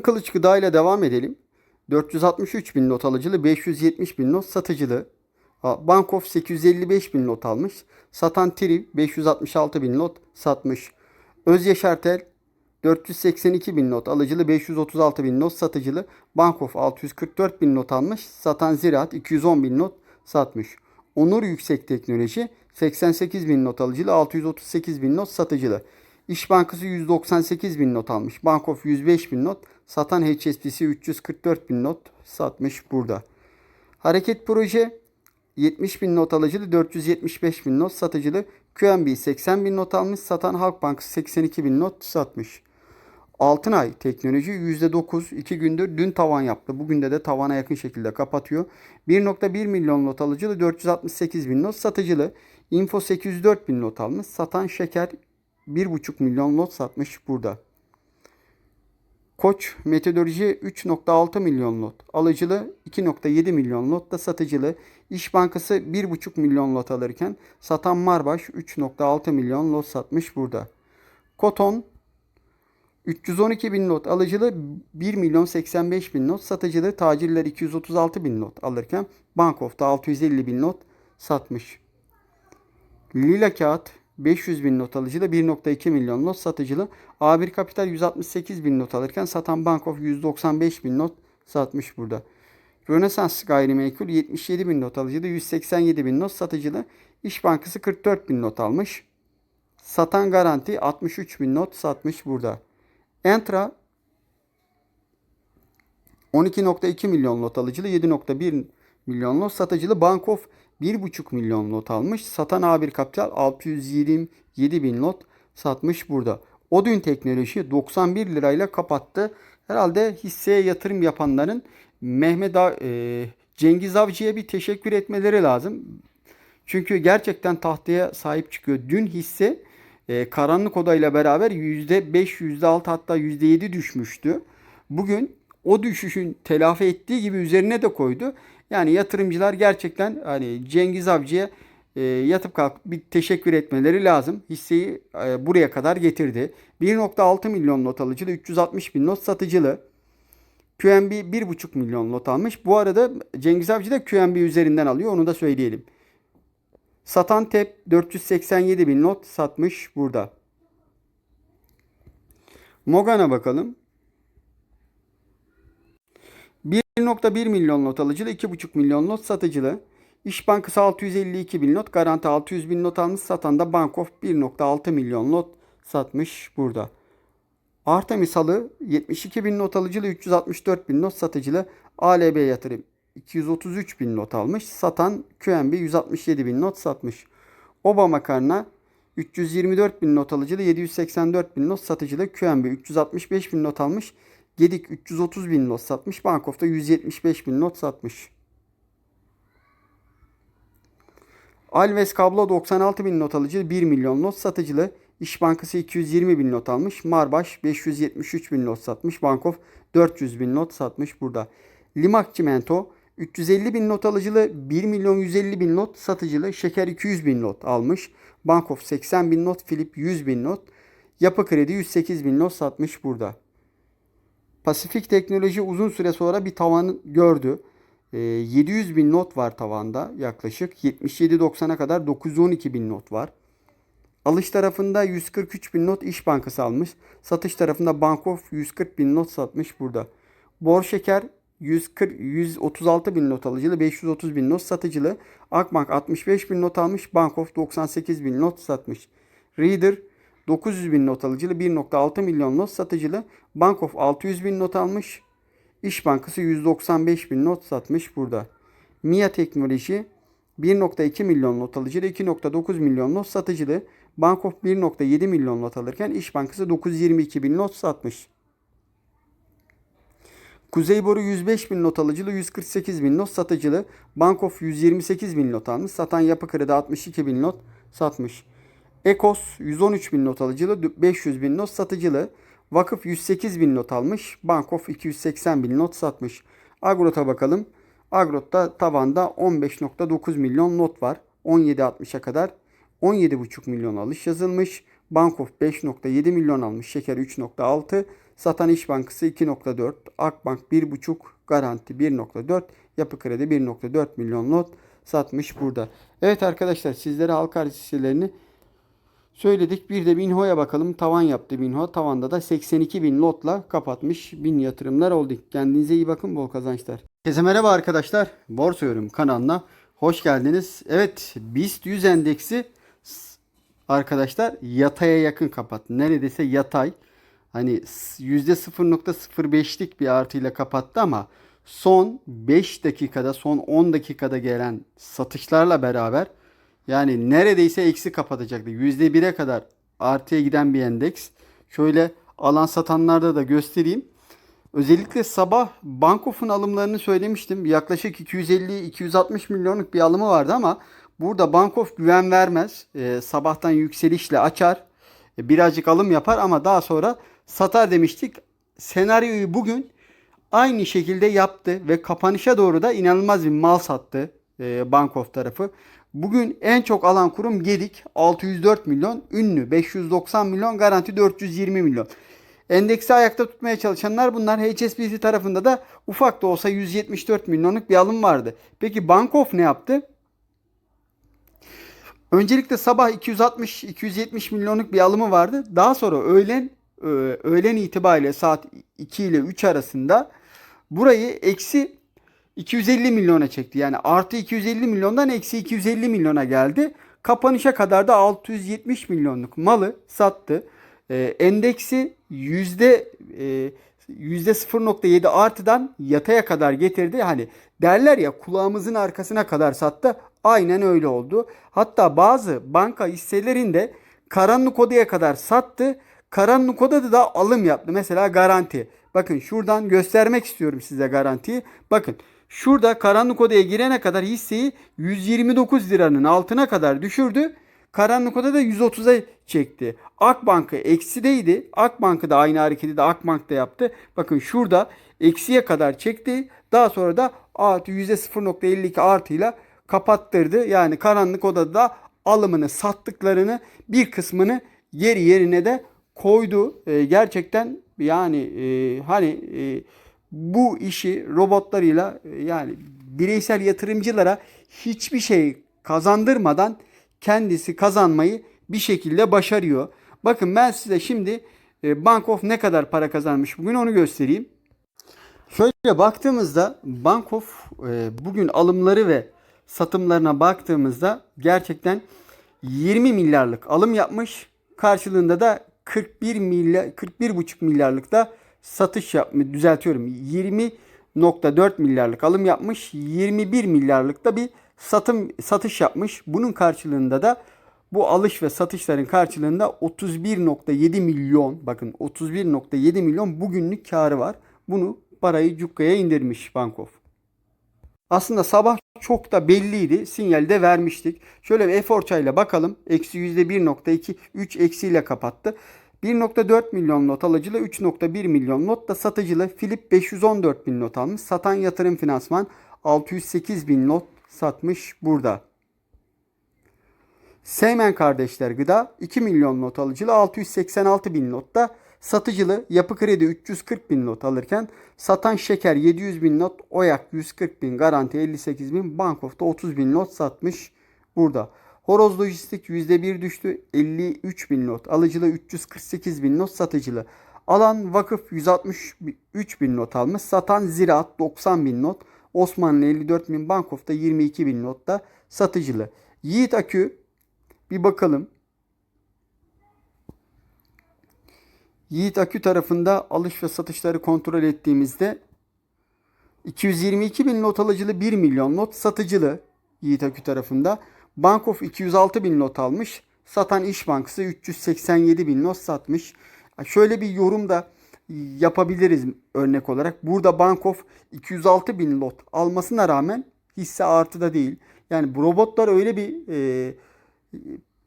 Kılıç Gıda ile devam edelim. 463 bin not alıcılı, 570 bin not satıcılı. Bankof 855 bin not almış. Satan Triv 566 bin not satmış. Öz Yaşartel 482 bin not alıcılı, 536 bin not satıcılı. Bankof 644 bin not almış. Satan Ziraat 210 bin not satmış. Onur Yüksek Teknoloji 88 bin not alıcılı, 638 bin not satıcılı. İş Bankası 198 bin not almış. Bankof 105 bin not. Satan HSBC 344 bin not satmış burada. Hareket Proje 70 bin not alıcılı, 475 bin not satıcılı. QNB 80 bin not almış. Satan Halk Bankası 82 bin not satmış. Altınay Teknoloji %9 2 gündür dün tavan yaptı. Bugün de de tavana yakın şekilde kapatıyor. 1.1 milyon not alıcılı 468 bin not satıcılı. Info 804 bin not almış. Satan Şeker 1.5 milyon lot satmış burada. Koç metodoloji 3.6 milyon lot. Alıcılı 2.7 milyon lot da satıcılı. İş Bankası 1.5 milyon lot alırken satan Marbaş 3.6 milyon lot satmış burada. Koton 312 bin not alıcılı 1 milyon 85 bin not satıcılı tacirler 236 bin not alırken Bankof'ta 650 bin not satmış. Lila kağıt 500 bin not alıcılı 1.2 milyon not satıcılı. A1 Kapital 168 bin not alırken satan Bankof 195 bin not satmış burada. Rönesans gayrimenkul 77 bin not alıcılı 187 bin not satıcılı. İş Bankası 44 bin not almış. Satan Garanti 63 bin not satmış burada. Entra 12.2 milyon lot alıcılı 7.1 milyon lot satıcılı Bankof 1.5 milyon lot almış. Satan A1 Kapital 627 bin lot satmış burada. Odün Teknoloji 91 lirayla kapattı. Herhalde hisseye yatırım yapanların Mehmet A- e, Cengiz Avcı'ya bir teşekkür etmeleri lazım. Çünkü gerçekten tahtaya sahip çıkıyor. Dün hisse e, karanlık odayla beraber %5, %6 hatta %7 düşmüştü. Bugün o düşüşün telafi ettiği gibi üzerine de koydu. Yani yatırımcılar gerçekten hani Cengiz Avcı'ya e, yatıp kalkıp bir teşekkür etmeleri lazım. Hisseyi e, buraya kadar getirdi. 1.6 milyon not alıcılı, 360 bin not satıcılı. QNB 1.5 milyon lot almış. Bu arada Cengiz Avcı da QNB üzerinden alıyor. Onu da söyleyelim. Satan Tep 487 bin not satmış burada. Mogan'a bakalım. 1.1 milyon not alıcılı, 2.5 milyon not satıcılı. İş Bankası 652 bin not, Garanti 600 bin not almış. Satan da Bankof 1.6 milyon not satmış burada. Artemis Halı 72 bin not alıcılı, 364 bin not satıcılı. ALB Yatırım 233 bin not almış. Satan QNB 167 bin not satmış. Oba Makarna 324 bin not alıcılı, 784 bin not satıcılı. QNB 365 bin not almış. Gedik 330 bin not satmış. Bankof'ta 175 bin not satmış. Alves Kablo 96 bin not alıcı 1 milyon not satıcılı. İş Bankası 220 bin not almış. Marbaş 573 bin not satmış. Bankof 400 bin not satmış burada. Limak Çimento 350 bin not alıcılı 1 milyon 150 bin not satıcılı. Şeker 200 bin not almış. Bankof 80 bin not. Filip 100 bin not. Yapı Kredi 108 bin not satmış burada. Pasifik Teknoloji uzun süre sonra bir tavan gördü. Ee, 700 bin not var tavanda yaklaşık. 77.90'a kadar 912 bin not var. Alış tarafında 143 bin not İş Bankası almış. Satış tarafında Bankof 140 bin not satmış burada. Bor Şeker 140, 136 bin not alıcılı, 530 bin not satıcılı. Akbank 65 bin not almış. Bankof 98 bin not satmış. Reader 900 bin not alıcılı, 1.6 milyon not satıcılı. Bankof 600 bin not almış. İş Bankası 195 bin not satmış burada. Mia Teknoloji 1.2 milyon not alıcılı, 2.9 milyon not satıcılı. Bankof 1.7 milyon not alırken İş Bankası 922 bin not satmış. Kuzeyboru 105 bin not alıcılı, 148 bin not satıcılı. Bankof 128 bin not almış. Satan Yapı Kredi 62 bin not satmış. Ekos 113 bin not alıcılı, 500 bin not satıcılı. Vakıf 108 bin not almış. Bankof 280 bin not satmış. Agrot'a bakalım. Agrot'ta tavanda 15.9 milyon not var. 17.60'a kadar 17.5 milyon alış yazılmış. Bankof 5.7 milyon almış. Şeker 3.6. Satan İş Bankası 2.4, Akbank 1.5, Garanti 1.4, Yapı Kredi 1.4 milyon lot satmış burada. Evet arkadaşlar sizlere halka arz hisselerini söyledik. Bir de Binho'ya bakalım. Tavan yaptı Binho. Tavanda da 82 bin lotla kapatmış. Bin yatırımlar oldu. Kendinize iyi bakın. Bol kazançlar. Herkese merhaba arkadaşlar. Borsa Yorum kanalına hoş geldiniz. Evet BIST 100 endeksi arkadaşlar yataya yakın kapattı. Neredeyse yatay. Hani %0.05'lik bir artıyla kapattı ama son 5 dakikada son 10 dakikada gelen satışlarla beraber yani neredeyse eksi kapatacaktı. %1'e kadar artıya giden bir endeks. Şöyle alan satanlarda da göstereyim. Özellikle sabah Bankof'un alımlarını söylemiştim. Yaklaşık 250-260 milyonluk bir alımı vardı ama burada Bankof güven vermez. Ee, sabahtan yükselişle açar. E, birazcık alım yapar ama daha sonra satar demiştik. Senaryoyu bugün aynı şekilde yaptı ve kapanışa doğru da inanılmaz bir mal sattı e, Bankof tarafı. Bugün en çok alan kurum Gedik 604 milyon, Ünlü 590 milyon, Garanti 420 milyon. Endeksi ayakta tutmaya çalışanlar bunlar. HSBC tarafında da ufak da olsa 174 milyonluk bir alım vardı. Peki Bankof ne yaptı? Öncelikle sabah 260-270 milyonluk bir alımı vardı. Daha sonra öğlen e, öğlen itibariyle saat 2 ile 3 arasında burayı eksi 250 milyona çekti. Yani artı 250 milyondan eksi 250 milyona geldi. Kapanışa kadar da 670 milyonluk malı sattı. Ee, endeksi yüzde e, yüzde 0.7 artıdan yataya kadar getirdi. Hani derler ya kulağımızın arkasına kadar sattı. Aynen öyle oldu. Hatta bazı banka hisselerinde karanlık odaya kadar sattı. Karanlık odada da alım yaptı. Mesela garanti. Bakın şuradan göstermek istiyorum size garantiyi. Bakın şurada karanlık odaya girene kadar hisseyi 129 liranın altına kadar düşürdü. Karanlık odada 130'a çekti. Akbank'ı eksideydi. Akbank'ı da aynı hareketi de Akbank da yaptı. Bakın şurada eksiye kadar çekti. Daha sonra da artı %0.52 artıyla kapattırdı. Yani karanlık odada alımını sattıklarını bir kısmını geri yerine de koydu. E, gerçekten yani e, hani e, bu işi robotlarıyla e, yani bireysel yatırımcılara hiçbir şey kazandırmadan kendisi kazanmayı bir şekilde başarıyor. Bakın ben size şimdi e, Bank of ne kadar para kazanmış bugün onu göstereyim. Şöyle baktığımızda Bank of e, bugün alımları ve satımlarına baktığımızda gerçekten 20 milyarlık alım yapmış. Karşılığında da 41 milyar 41,5 milyarlık da satış yapmış. Düzeltiyorum. 20.4 milyarlık alım yapmış. 21 milyarlık da bir satım satış yapmış. Bunun karşılığında da bu alış ve satışların karşılığında 31.7 milyon bakın 31.7 milyon bugünlük karı var. Bunu parayı cukkaya indirmiş Bankof. Aslında sabah çok da belliydi. Sinyal de vermiştik. Şöyle bir efor ile bakalım. Eksi %1.2 3 eksiyle kapattı. 1.4 milyon not alıcılı 3.1 milyon not da satıcılı Philip 514 bin not almış. Satan yatırım finansman 608 bin not satmış burada. Seymen kardeşler gıda 2 milyon not alıcılı 686 bin notta satıcılı yapı kredi 340 bin not alırken satan şeker 700 bin not oyak 140 bin garanti 58 bin bankofta 30 bin not satmış burada. Horoz Lojistik %1 düştü 53 bin not alıcılı 348 bin not satıcılı. Alan vakıf 163 bin not almış satan ziraat 90 bin not Osmanlı 54 bin Bankof'ta 22 bin notta satıcılı. Yiğit Akü bir bakalım. Yiğit Akü tarafında alış ve satışları kontrol ettiğimizde 222 bin not alıcılı 1 milyon not satıcılı Yiğit Akü tarafında. Bankof 206 bin not almış. Satan İş Bankası 387 bin not satmış. Şöyle bir yorum da yapabiliriz örnek olarak. Burada Bankof 206 bin lot almasına rağmen hisse artıda değil. Yani robotlar öyle bir e,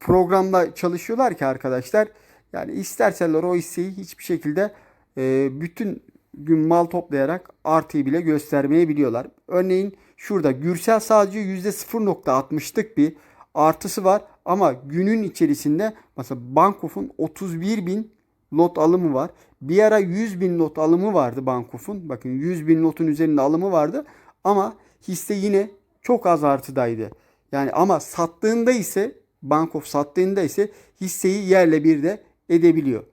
programda çalışıyorlar ki arkadaşlar. Yani isterseler o hisseyi hiçbir şekilde e, bütün gün mal toplayarak artıyı bile göstermeyebiliyorlar. Örneğin şurada Gürsel sadece %0.60'lık bir artısı var. Ama günün içerisinde mesela Bankof'un 31 bin lot alımı var. Bir ara 100 bin not alımı vardı Bankof'un. Bakın 100 bin notun üzerinde alımı vardı. Ama hisse yine çok az artıdaydı. Yani ama sattığında ise Bankof sattığında ise hisseyi yerle bir de edebiliyor.